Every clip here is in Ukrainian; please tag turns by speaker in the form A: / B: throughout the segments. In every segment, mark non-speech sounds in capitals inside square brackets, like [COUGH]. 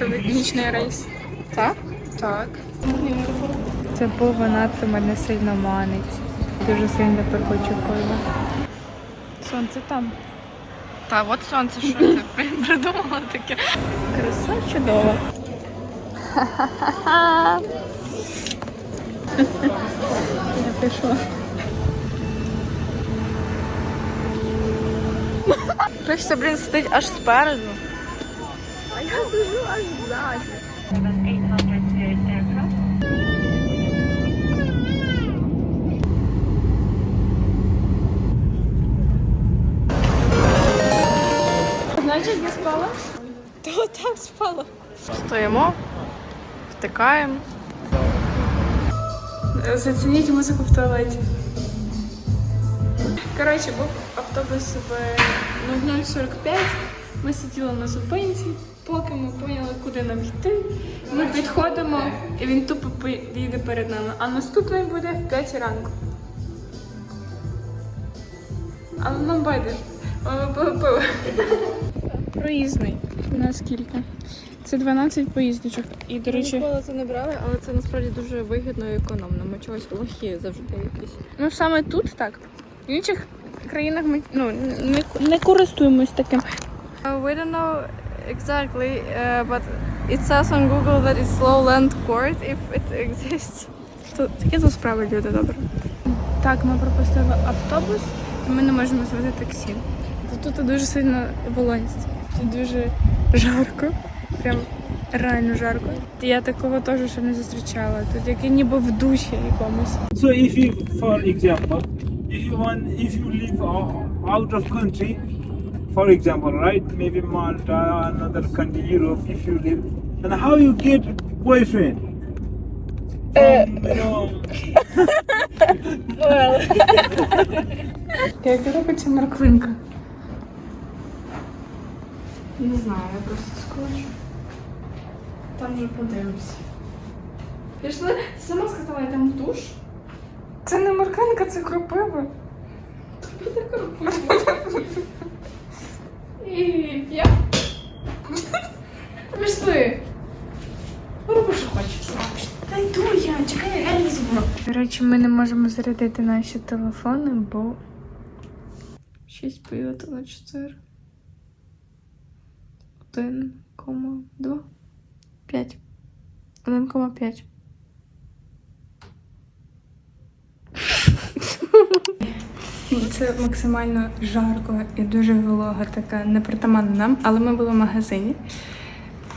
A: вирішили нічний рейс.
B: Так?
A: Так.
B: Це пиво надто мене сильно манить. Дуже сильно тепер хочу пива. Сонце там.
A: Та от сонце, що при- [LAUGHS] придумала таке.
B: Краса чудова. [LAUGHS] Я пішла.
A: Хочеться, блін, сидить аж спереду.
B: А я сижу аж ззаді. Знаєш, як я спала?
A: То так спала. Стоїмо, втикаємо.
B: Зацініть музику в туалеті. Коротше, був автобус в 0045. Ми сиділи на зупинці, Поки ми поняли, куди нам йти. Ми підходимо, і він тупо поїде перед нами. А наступний буде в 5 ранку. Але нам. Ми пиво. Проїзний. У нас кілька. Це 12 поїздочок. І, до речі,
A: Ніколи це не брали, але це насправді дуже вигідно і економно. Ми чогось лохи завжди якісь.
B: Ну саме тут так. В інших країнах ми ну, не, не користуємось таким.
A: Uh, we don't know exactly, uh, but it says on Google that it's Lowland Court if it [LAUGHS] exists.
B: То, такі тут справи люди добре. Так, ми пропустили автобус, і ми не можемо звати таксі. Тут, тут дуже сильно волоність. Тут дуже жарко. Прям реально жарко. Я такого теж ще не зустрічала. Тут як я ніби в душі якомусь.
C: So if you, for example, if you want, if you live out of country, for example, right, maybe Malta, another country, Europe, if you live, and how you get boyfriend? Um, you know,
B: Як робиться морквинка?
A: Не знаю, я просто скочу. Там вже подивимося.
B: Пішли, сама сказала, я там в душ. Це не морквинка, це кропива. І я. Пішли. Роби, що хочеш. Та йду я, чекай, я візьму. До речі, ми не можемо зарядити наші телефони, бо 6 поділити на 4. 1,2. 5. 1,5. Це максимально жарко і дуже волога така, непритаманна нам, але ми були в магазині.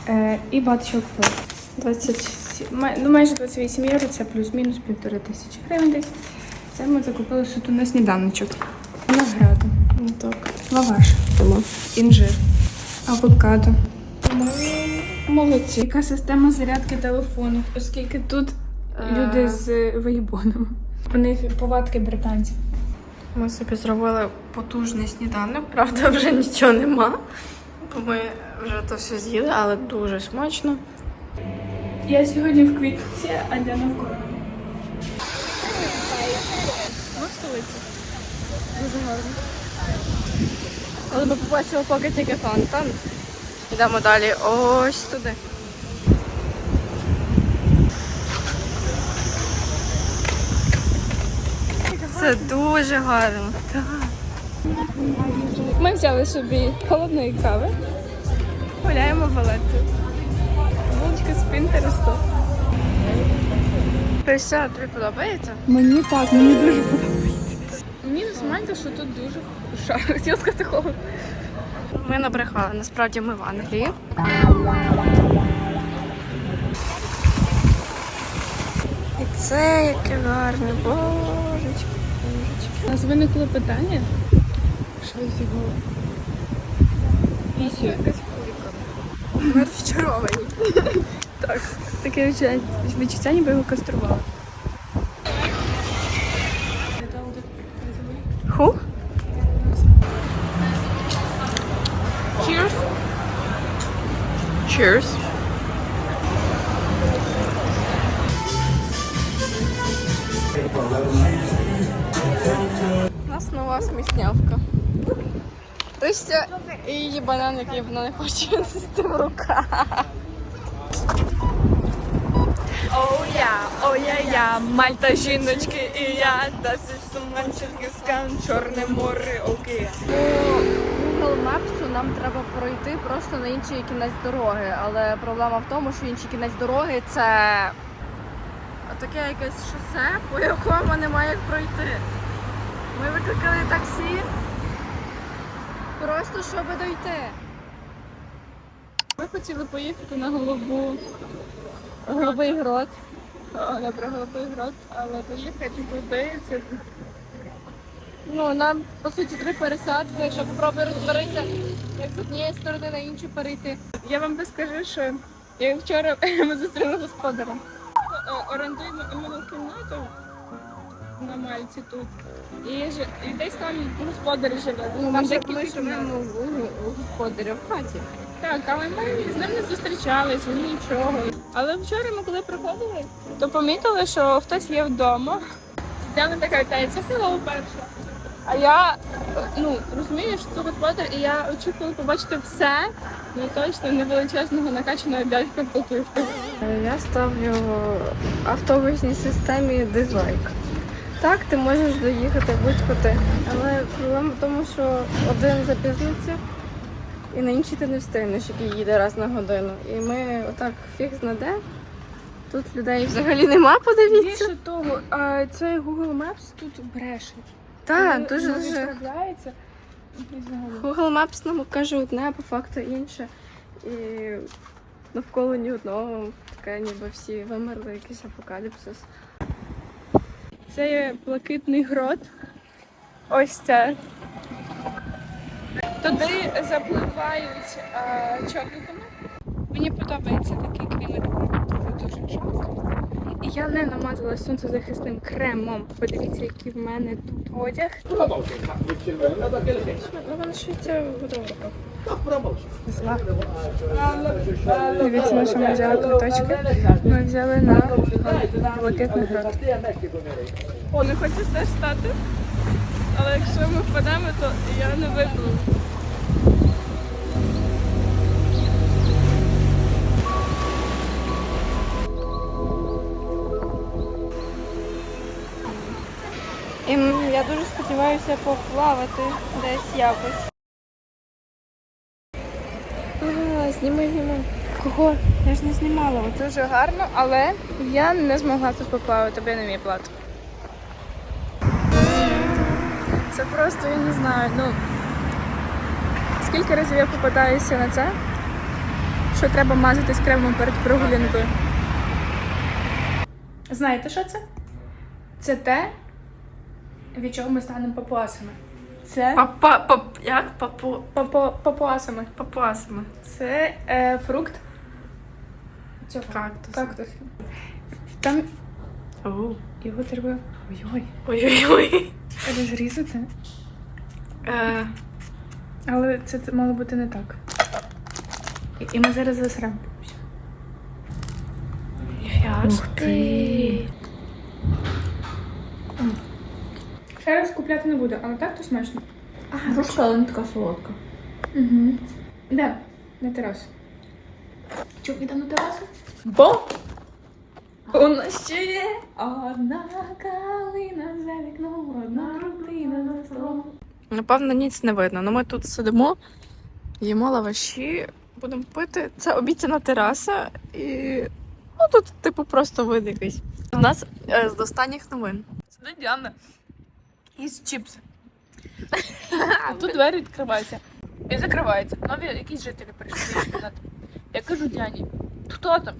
B: Е, і багато чого купили. 27, май- ну, майже 28 євро, це плюс-мінус півтори тисячі гривень десь. Це ми закупили суто на сніданочок. Винограду, так. лаваш, інжир, авокадо. Молодці. Яка система зарядки телефону, оскільки тут люди з виїбонами. В них повадки британців.
A: Ми собі зробили потужний сніданок, правда, вже нічого нема. Бо ми вже то все з'їли, але дуже смачно.
B: Я сьогодні в квітці, а Діана в короні.
A: Ну. Дуже гарно. Але ми побачили поки тільки фонтан. Йдемо далі ось туди. Це дуже гарно.
B: Ми взяли собі холодної кави. Гуляємо валету. Булочка з Пінтересту.
A: Христя, тобі подобається?
B: Мені так, мені дуже подобається. Мінус маленька, що тут дуже жарко. Хотіла сказати холодно.
A: Ми набрехали, насправді ми в Англії. І це яке гарне, божечки.
B: У нас виникло питання. Що з його?
A: Пісю якась кулька. Ми розчаровані.
B: Так, таке відчуття ніби його кастрували.
A: Ху?
B: Cheers!
A: Cheers. вас міснявка. То Лися і її банан, який вона не хоче нести в руках. Оу я, о я я, мальта жіночки і я, досить суманчик скан, чорне море, океан. Google Maps нам треба пройти просто на інший кінець дороги, але проблема в тому, що інший кінець дороги це таке якесь шосе, по якому немає як пройти. Ми викликали таксі просто щоб дойти. Ми хотіли поїхати на голубу голубий грот. Про голубий грот, але доїхати туди. Це... Ну, нам по суті три пересадки, якщо попробуй розберися, як з однієї сторони на іншу перейти. Я вам би скажу, що я вчора [LAUGHS] ми зустріли господаря. О, Орендуємо кімнату на Мальці тут. І, ж- і десь там господар живе.
B: Ну,
A: там декілька кімнат. у господаря в хаті. Так, але ми з ним не зустрічалися, нічого. Але вчора ми коли приходили, то помітили, що хтось є вдома. Діана така вітається, хеллоу перша. А я ну розумієш, це господар, і я очікувала побачити все, ну точно не величезного накачаного дядька в татуївках. Я ставлю автобусній системі дизлайк. Так, ти можеш доїхати будь-куди. Але проблема в тому, що один запізниться, і на інший ти не встигнеш, який їде раз на годину. І ми отак фіг знаде. Тут людей взагалі нема, подивіться.
B: Більше того, а цей Google Maps тут бреше.
A: Так, дуже дуже.
B: відправляється.
A: Google Maps нам каже одне, а по факту інше. І навколо ні одного таке, ніби всі вимерли, якийсь апокаліпсис. Це є блакитний грот. Ось це. Туди запливають а, човниками. Мені подобається такий клімат, дуже дуже жарко. І я не намазала сонцезахисним кремом. Подивіться, який в мене тут одяг. Ну. Зла. Дивіться, на що ми взяли квиточки. Ми взяли на блакитний град. О, не хочеш теж стати? Але якщо ми впадемо, то я не випливу. І я дуже сподіваюся поплавати десь якось. Ага, знімай, знімай. Кого? Я ж не знімала. Дуже гарно, але я не змогла тут поплавати, бо я не вмію плавати. Це просто, я не знаю, ну. Скільки разів я попадаюся на це, що треба мазатись кремом перед прогулянкою.
B: Знаєте, що це? Це те, від чого ми станемо папуасами. Це
A: Папа, пап, як папу,
B: папу, папуасами.
A: папуасами.
B: Це е, фрукт. Цього.
A: Кактус.
B: Кактус. Там
A: Оу.
B: його треба. Ой-ой.
A: Ой-ой-ой.
B: Розрізати.
A: Е,
B: Але це т- мало бути не так. І, і ми зараз засремо.
A: як
B: Ух ти. Ще раз купляти не буду, але так то смачно.
A: Грушка, але не така солодка.
B: Угу. Де? На терасу. Чого йдемо на терасу? Бо у нас ще є одна калина за вікном, одна родина за столом.
A: Напевно, ніц не видно. Ну ми тут сидимо, їмо лаваші, будемо пити. Це обіцяна тераса і ну тут, типу, просто вид якийсь. У нас е, з останніх новин. Сидить Діана із чіпси.
B: А тут двері відкриваються і закриваються. Нові якісь жителі прийшли в кімнату. Я кажу Діані, хто там?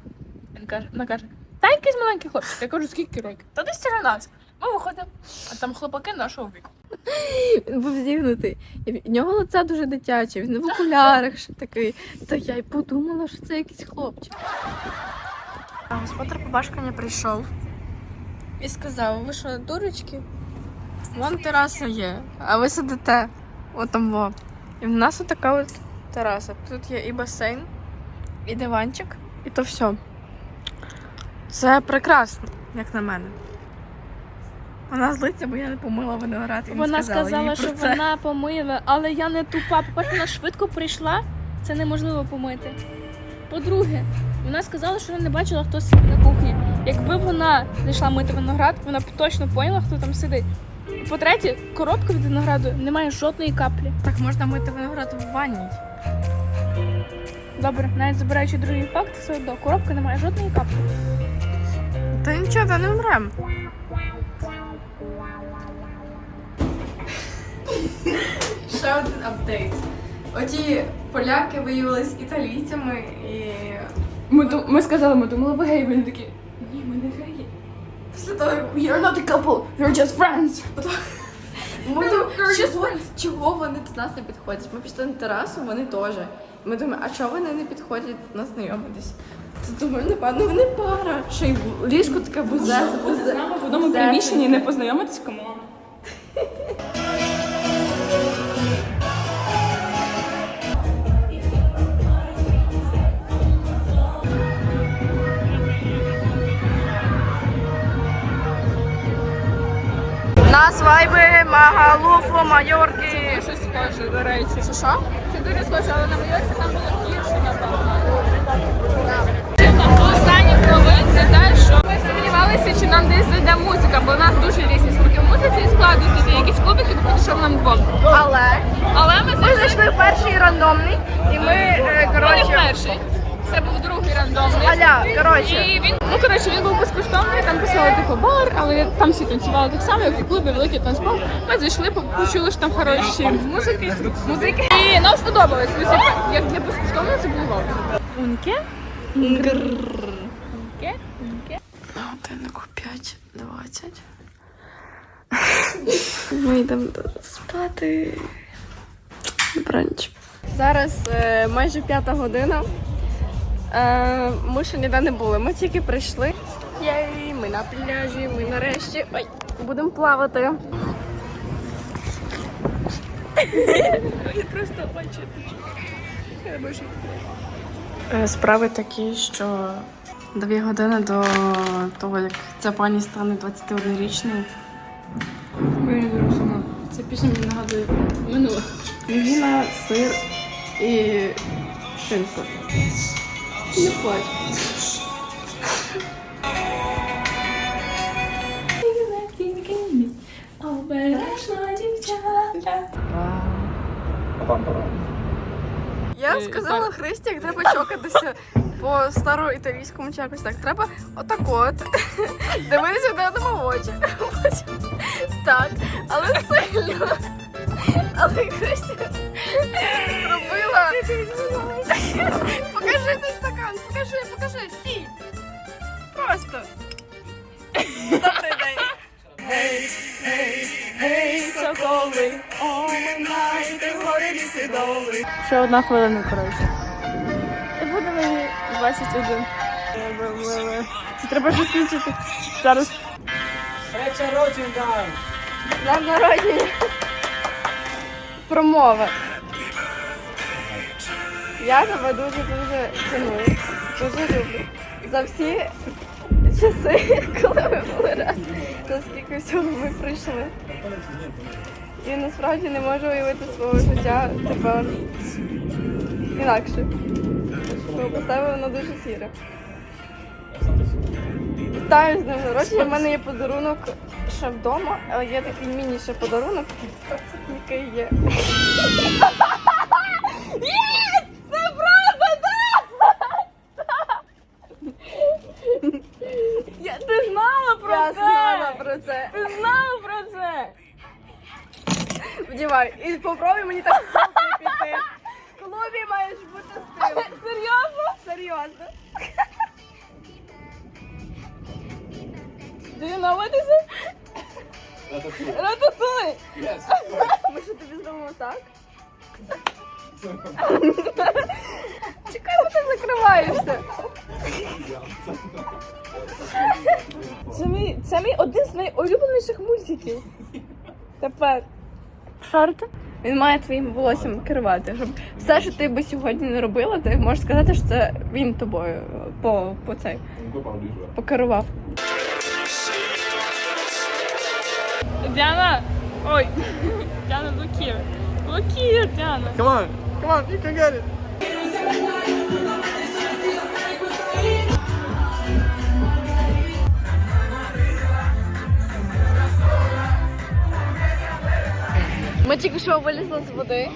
B: Він каже, вона каже, та якийсь маленький хлопчик. Я кажу, скільки років? Та десь 13. Ми виходимо, а там хлопаки нашого віку.
A: Він був зігнутий. В нього лице дуже дитяче, він в окулярах ще такий. Та я й подумала, що це якийсь хлопчик. А господар побашкання прийшов і сказав: ви що, дурочки? Вон тераса є, а ви сидите. От во. І в нас отака от тераса. Тут є і басейн, і диванчик, і то все. Це прекрасно, як на мене. Вона злиться, бо я не помила виноград. і не
D: Вона
A: сказала
D: сказала,
A: їй про
D: що
A: це.
D: вона помила, але я не тупа. По-перше, вона швидко прийшла. Це неможливо помити. По-друге,
B: Вона сказала, що вона не бачила, хто сидить на кухні. Якби вона зайшла мити виноград, вона б точно поняла, хто там сидить. І по-третє, коробка від винограду не має жодної каплі. Так можна мити виноград в ванні. Добре, навіть забираючи другий факт, все одно коробка не має жодної каплі.
A: Та нічого, та не умрем. Ще один апдейт. Оті поляки виявилися італійцями і
B: Ми, ми сказали, ми думали, ви гей, вони такі. Ні, ми не геї.
A: Після того як
B: We not a couple, you're just friends. [LAUGHS]
A: ми думаємо, чого, чого вони до нас не підходять. Ми пішли на терасу, вони теж. Ми думаємо, а чого вони не підходять нас знайомитись? Це думаю, напевно, вони пара. Ще й ліжко таке бузе, бузе.
B: В одному приміщенні не познайомитись кому.
A: Нас вайби Магалуфо, Майорки.
B: Це щось схоже, до речі.
A: Що що?
B: Це дуже схоже, але на Майорці там було гірше, напевно. Останній провин це те, що ми сумнівалися, чи нам десь зайде музика, бо у нас дуже різні смаки в музиці і складу сюди якісь клубики, то підійшов нам двом.
A: Але
B: Але ми
A: ми
B: зайшли
A: в перший рандомний, і ми, е,
B: ну, не
A: коротше,
B: перший. Це був другий рандомний.
A: аля, коротше.
B: І він, ну коротше, він був безкоштовний, там писали типу бар, але там всі танцювали так само, як в клубі великий танцпол. Ми зайшли, по- почули, що там хороші музики, музики. І нам сподобалось. Ну, типу, як для безкоштовного це було вау. Унке? Унке? Унке?
A: На годиннику 5.20. Ми йдемо спати. Бранч. Зараз е, майже п'ята година. Е, ми ще ніде не були. Ми тільки прийшли. Єй, ми на пляжі, ми нарешті. Ой, будемо плавати.
B: Просто очі.
A: Е, Справи такі, що дві години до того, як ця пані стане 21-річною.
B: Я не. Ця пісня мені нагадує минуле.
A: Мівіна, сир і шинка. Не плач.
B: Обережно, дівчата.
A: Я сказала. Христі, як треба чокатися по староіталійському чи якось так. Треба отак от. Дивитися одному в очі. Так, але сильно. Але Христя. Покажи цей стакан, покажи, покажи, стій. Просто. Добрий день.
B: Соколи, Ще одна хвилина, коротше. І буде мені 21. Це треба вже скінчити. Зараз.
A: Днем народження. Промова. Я тебе дуже-дуже ціную. Дуже люблю. За всі часи, коли ми були раз, наскільки всього ми пройшли. І насправді не можу уявити свого життя тепер інакше. Бо поставила воно дуже сіре. Вітаю з днем народження. У мене є подарунок ще вдома, але є такий міні ще подарунок, який. Є! Це правда!
B: Я, ти знала про
A: Я
B: це!
A: знала про це.
B: Ти знала про це!
A: Вдівай. І попробуй мені так в клубі піти. В клубі маєш бути з тим.
B: Серйозно?
A: Серйозно.
B: Do you know what is it? Рататуй!
A: Ми що тобі зробимо так? Чекай, бо ти закриваєшся.
B: Це мій, це мій один з найулюбленіших мультиків. Тепер. Шарти?
A: Він має твоїм волоссям керувати. Щоб все, що ти би сьогодні не робила, ти можеш сказати, що це він тобою по, по цей покерував.
B: Діана! Ой! [LAUGHS] Діана, look here. Діана.
E: Come on, Come on, you can get it.
A: Ми тільки що вилізли з води.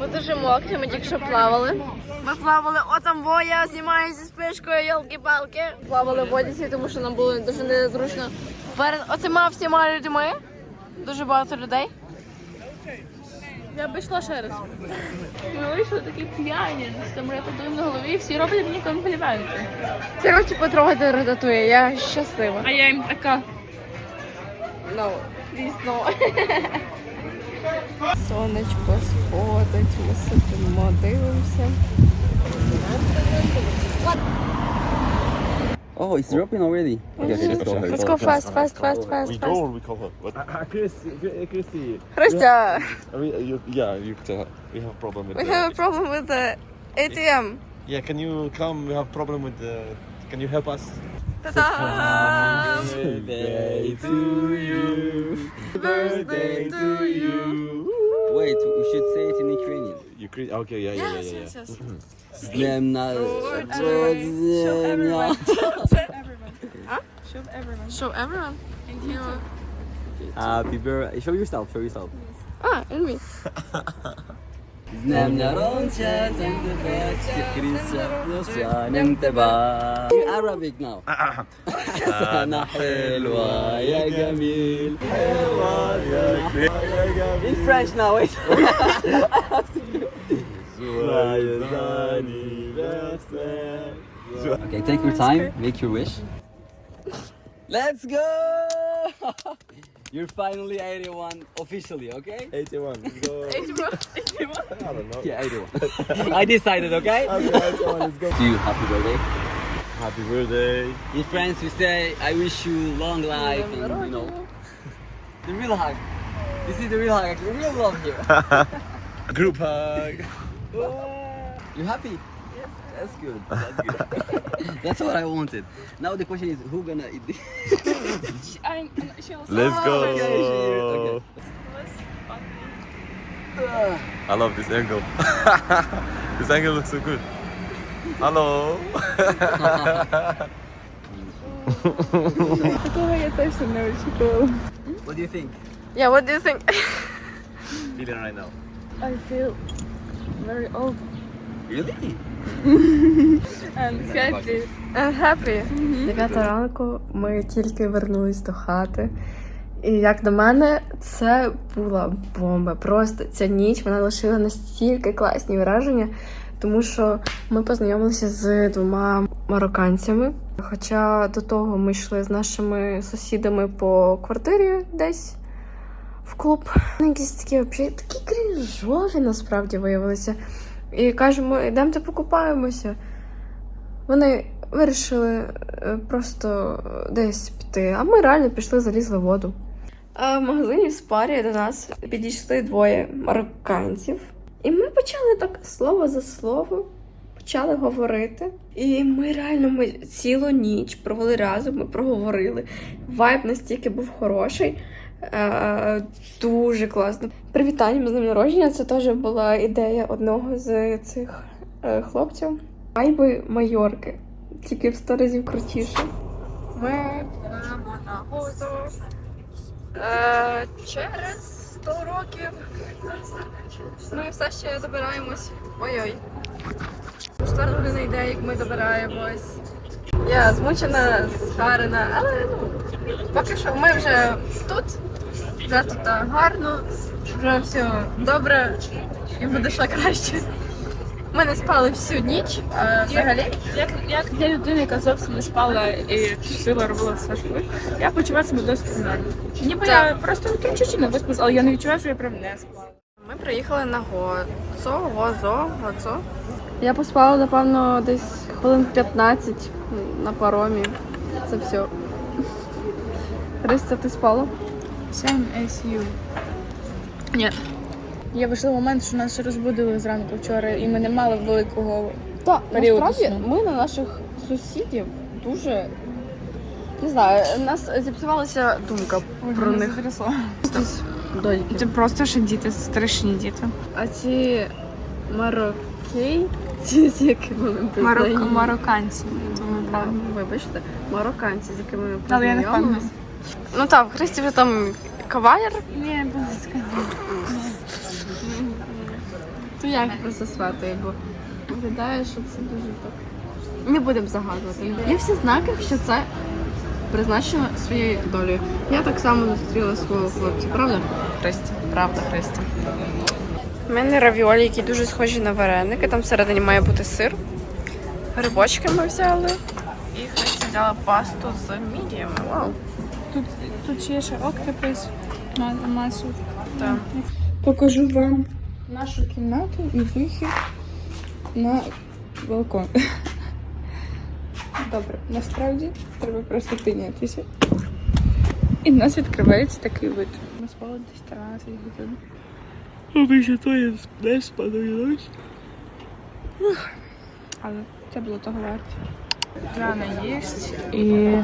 A: Ми дуже мокрі, ми тільки що плавали. Ми плавали, о там воя, знімаю зі спишкою, йолки-палки. Плавали в водіці, тому що нам було дуже незручно. Перед оцима всіма людьми. Дуже багато людей.
B: Я б йшла ще раз. Ми вийшли такі п'яні, з рататуєм на голові, і всі роблять мені компліменти.
A: Хочу потрогати рататує, я щаслива.
B: А я їм така.
A: No, please no. Сонечко сходить, ми сидимо, дивимося.
F: Oh, it's dropping already. Okay, let's go.
A: Let's go fast, fast, fast, fast.
E: We go or we call? What?
C: Uh,
A: We,
E: uh, uh, you, yeah, you. Uh, we have a problem with.
A: We
E: the,
A: have a problem with the ATM.
E: Yeah, can you come? We have a problem with the. Can you help us?
A: Ta-da!
F: Birthday to you.
A: Birthday to you.
F: Wait, we should say it in Ukrainian.
E: Ukraine? Okay, yeah, yeah, yeah, yeah. yeah.
F: З днем на
B: everyone.
F: народження.
B: Show everyone.
A: Show everyone.
B: And you.
F: Happy birthday. Show yourself, show yourself.
A: Ah, and [LAUGHS] me.
F: Arabic now. [LAUGHS] In French now, wait. [LAUGHS] Okay, take your time, make your wish. Let's go! [LAUGHS] You're finally 81 officially, okay?
E: 81. Let's go. [LAUGHS] I don't know.
F: Yeah, 81. [LAUGHS] I decided, okay?
E: Okay, 81, let's go.
F: To you, happy birthday.
E: Happy birthday.
F: In France, we say, I wish you long life and, you know, the real hug. This is the real hug, the real love here. [LAUGHS]
E: Group hug.
F: You happy? Yes. That's good. [LAUGHS] That's good. [LAUGHS] That's what I wanted. Now the question is, who gonna eat this? [LAUGHS]
B: I, she'll
E: Let's go.
F: Okay.
E: I love this angle. this angle looks so good. Hello.
B: Такого я точно не очікувала.
F: What do you think?
A: Yeah, what do you think?
E: Feeling right now.
B: I feel very old
F: Really?
B: happy.
A: I'm happy. Дев'ята ранку ми тільки вернулись до хати. І як на мене, це була бомба. Просто ця ніч вона лишила настільки класні враження, тому що ми познайомилися з двома марокканцями. Хоча до того ми йшли з нашими сусідами по квартирі десь в клуб. Якісь такі взагалі такі крінжові насправді виявилися. І кажемо, йдемте покупаємося. Вони вирішили е, просто десь піти, а ми реально пішли, залізли в воду. А в магазині в спарі до нас підійшли двоє марокканців, і ми почали так слово за слово. Почали говорити, і ми реально ми цілу ніч провели разом, ми проговорили. Вайб настільки був хороший, е, дуже класно. Привітання з днем народження. Це теж була ідея одного з цих е, хлопців. Вайби Майорки, тільки в сто разів крутіше. Ми йдемо на. Е, через 100 років ми все ще добираємось. Ой-ой. Четверта година йде, як ми добираємось. Я змучена, схарена, але ну, поки що ми вже тут, вже тут гарно, вже все добре і буде ще краще. Ми не спали всю ніч, а взагалі.
B: Як, як для людини, яка зовсім не спала і тусила, робила все швидко, я почуваю себе досить нормально. Ніби я просто ну, чуть-чуть не виспалась, але я не відчуваю, що я прям не спала.
A: Ми приїхали на Гоцо, Гозо, Гоцо. Я поспала, напевно, десь хвилин 15 на паромі. Це все. Христя, ти спала?
B: Same as you. Ні. Є важливий момент, що нас розбудили зранку вчора, і ми не мали великого
A: Так,
B: Період
A: насправді
B: сну.
A: ми на наших сусідів дуже. Не знаю, у нас зіпсувалася думка про них. Доньки.
B: Це просто ще діти, страшні діти.
A: А ці марокейці, з якими ми
B: Марок...
A: познайомились.
B: Марокканці.
A: Вибачте, марокканці, з якими ми
B: Але я не
A: познайомились.
B: впевнена.
A: Ну так, в Христі вже там кавалер.
B: Ні, будь ласка.
A: То я їх просто сватаю, бо виглядає, що це дуже так. Не будемо загадувати. Є всі знаки, що це призначено своєю долею. Я так само зустріла свого хлопця, правда? Христя, правда, Христя. У мене равіолі, які дуже схожі на вареники. Там всередині має бути сир. Грибочки ми взяли. І Христя взяла пасту з мідіями. Вау.
B: Тут, ще є ще октопус, ма- масу.
A: Так.
B: Покажу вам нашу кімнату і вихід на балкон. Добре, насправді треба просто піднятися. І в нас відкривається такий вид. Ми спали десь 13 годин. Обично то я не спадаю дощ. Але це було того варто. Рано їсть і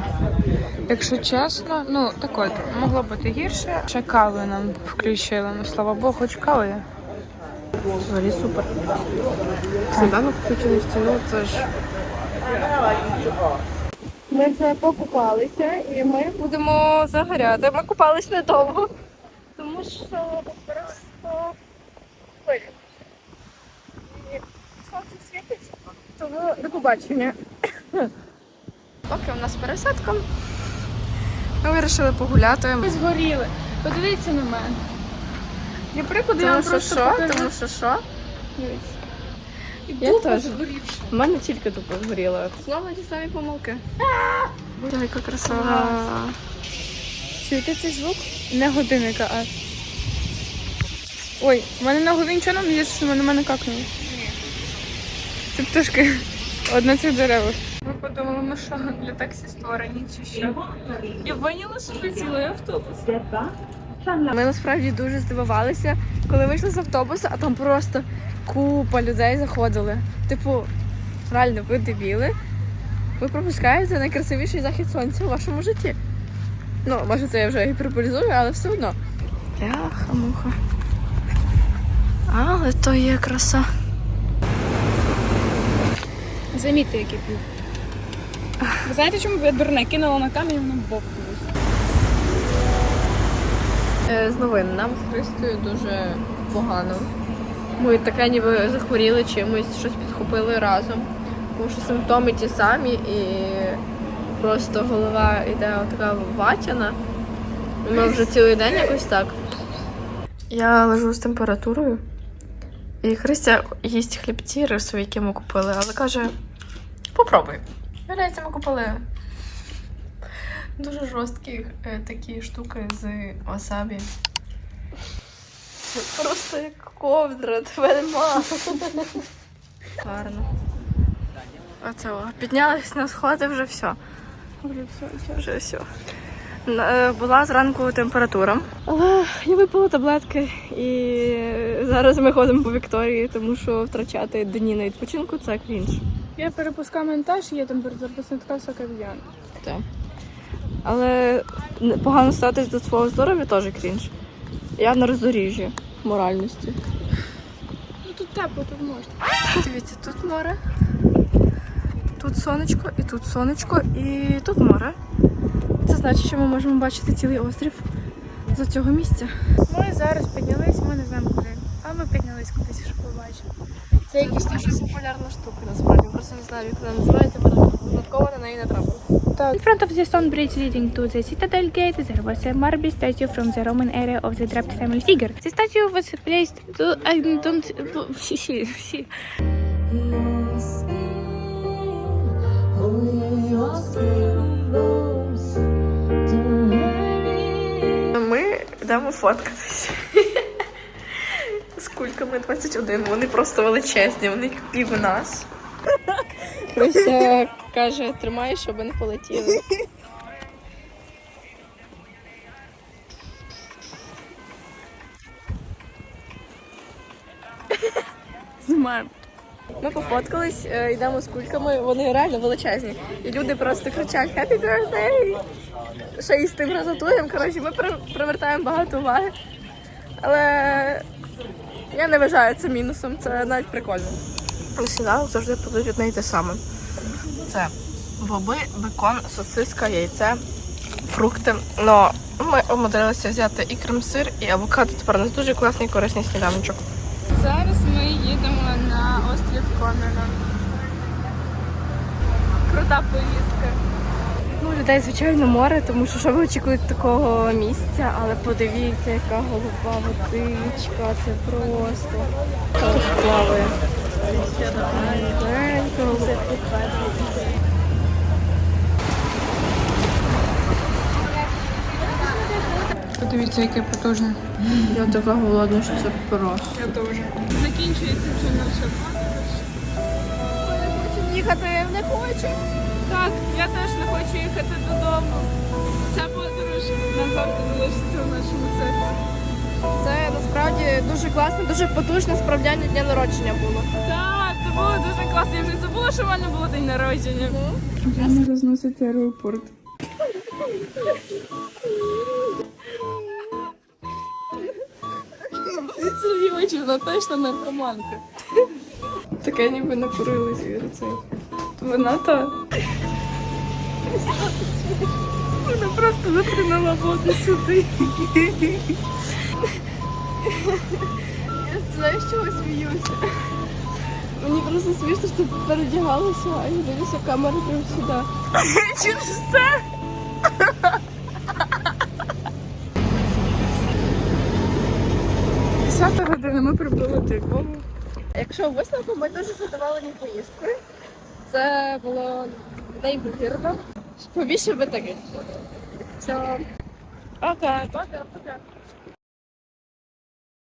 B: якщо чесно, ну так от, могло бути гірше. Ще кави нам включили, ну слава Богу, хоч кави є.
A: Взагалі супер. Сніданок включений в ціну, це ж. Ми вже покупалися і ми будемо загоряти. Ми купались недовго, тому що просто хвилі. І сонце світить, тому до побачення. Поки у нас пересадка. Ми вирішили погуляти.
B: Ми згоріли. Подивіться на мене. Я прикладу я
A: Тому
B: вам
A: що
B: просто
A: що?
B: покажу.
A: Тому що що?
B: Дивіться. І
A: Я
B: дупа
A: теж.
B: згорівша.
A: У мене тільки тупо згоріло. Знову ті самі помилки. Ой, яка красава.
B: Чуєте цей звук? Не годинника, а. Ой, в мене на голові нічого не здається, що на мене какнули. Ні. Це пташки. Одна цих деревах. Подумали, ми що для таксі створені чи що. І виняли собі цілий автобус.
A: Ми насправді дуже здивувалися, коли вийшли з автобуса, а там просто купа людей заходили. Типу, реально, ви дебіли. Ви пропускаєте найкрасивіший захід сонця у вашому житті. Ну, може, це я вже гіперболізую, але все одно. Бляха, муха. Але то є краса.
B: Замітьте, який пів. Ви знаєте, чому я дурне? Кинула на камінь, воно бовкнулося.
A: Е, З новин нам з Христою дуже погано. Ми таке ніби захворіли чимось, щось підхопили разом. Тому що симптоми ті самі і просто голова йде така ватяна. Ми вже цілий день якось так. Я лежу з температурою. І Христя їсть хлібці рисові, які ми купили, але каже: попробуй. Виявляється, ми купили дуже жорсткі е, такі штуки з васабі. Просто як ковдра, тебе нема. Гарно. Оце о. Піднялись на сходи вже все. Вже все, вже все. Е, Була зранку температура. Але я випила таблетки і зараз ми ходимо по Вікторії, тому що втрачати дні на відпочинку це крінж.
B: Я перепускаю монтаж, є температура, така висока як в Яни.
A: Так. Але погано ставитись до свого здоров'я теж крінж. Я на роздоріжжі моральності.
B: Ну тут тепло, тут можна.
A: Дивіться, тут море, тут сонечко, і тут сонечко, і тут море. Це значить, що ми можемо бачити цілий острів з цього місця.
B: Ми зараз піднялись, ми не знаємо куди. А ми піднялись кудись, щоб побачити.
A: Це якась дуже популярна штука, насправді. Просто не знаю, як вона називається, бо випадково на неї натрапила.
B: In front of the stone bridge leading to the citadel gate, there was a marble statue from the Roman era of the Drapt family figure. The statue was placed to I don't
A: Ми йдемо фоткатись. З кульками 21. Вони просто величезні, вони пів нас. Христя каже, тримай, щоб не полетіли.
B: Знімаємо.
A: Ми пофоткались, е, йдемо з кульками, вони реально величезні. І люди просто кричать Happy birthday! Ще й з тим разотуєм. Коротше, ми привертаємо багато уваги. Але я не вважаю це мінусом, це навіть прикольно. На сніданок завжди подають одне і те саме. Це боби, бекон, сосиска, яйце, фрукти. Но ми умудрилися взяти і крем-сир, і авокадо. Тепер у нас дуже класний корисний сніданочок.
B: Зараз ми їдемо на острів Коміна. Крута поїздка.
A: Ну, людей, звичайно, море, тому що що ви очікуєте такого місця, але подивіться, яка голуба водичка, це просто. Хтось плаває.
G: Подивіться, яке потужне.
A: Я така голодна, що це просто.
G: Я теж.
B: Закінчується вже наша подорож.
A: Їхати не хочу.
B: Так, я теж не хочу їхати додому. Ця подорож назавжди залишиться в нашому серці.
A: Це насправді дуже класно, дуже потужне справляння дня народження було.
B: Так, це було дуже класно. Я вже забула, що в мене було день народження.
G: Прямо розносить аеропорт.
B: Вона точно наркоманка.
G: Таке ніби накурились від цей. Вона та.
B: Вона просто витримала воду сюди.
A: Я знаєш, чого сміюся? Мені просто смішно, що передягалася, а я дивлюся камеру прямо сюди. [LAUGHS]
B: Через це. Десята година ми прибули до Львову.
A: Якщо висновку, ми дуже задоволені поїздкою. Це було неймовірно. Побільше би таких. Все.
B: Пока, пока, пока.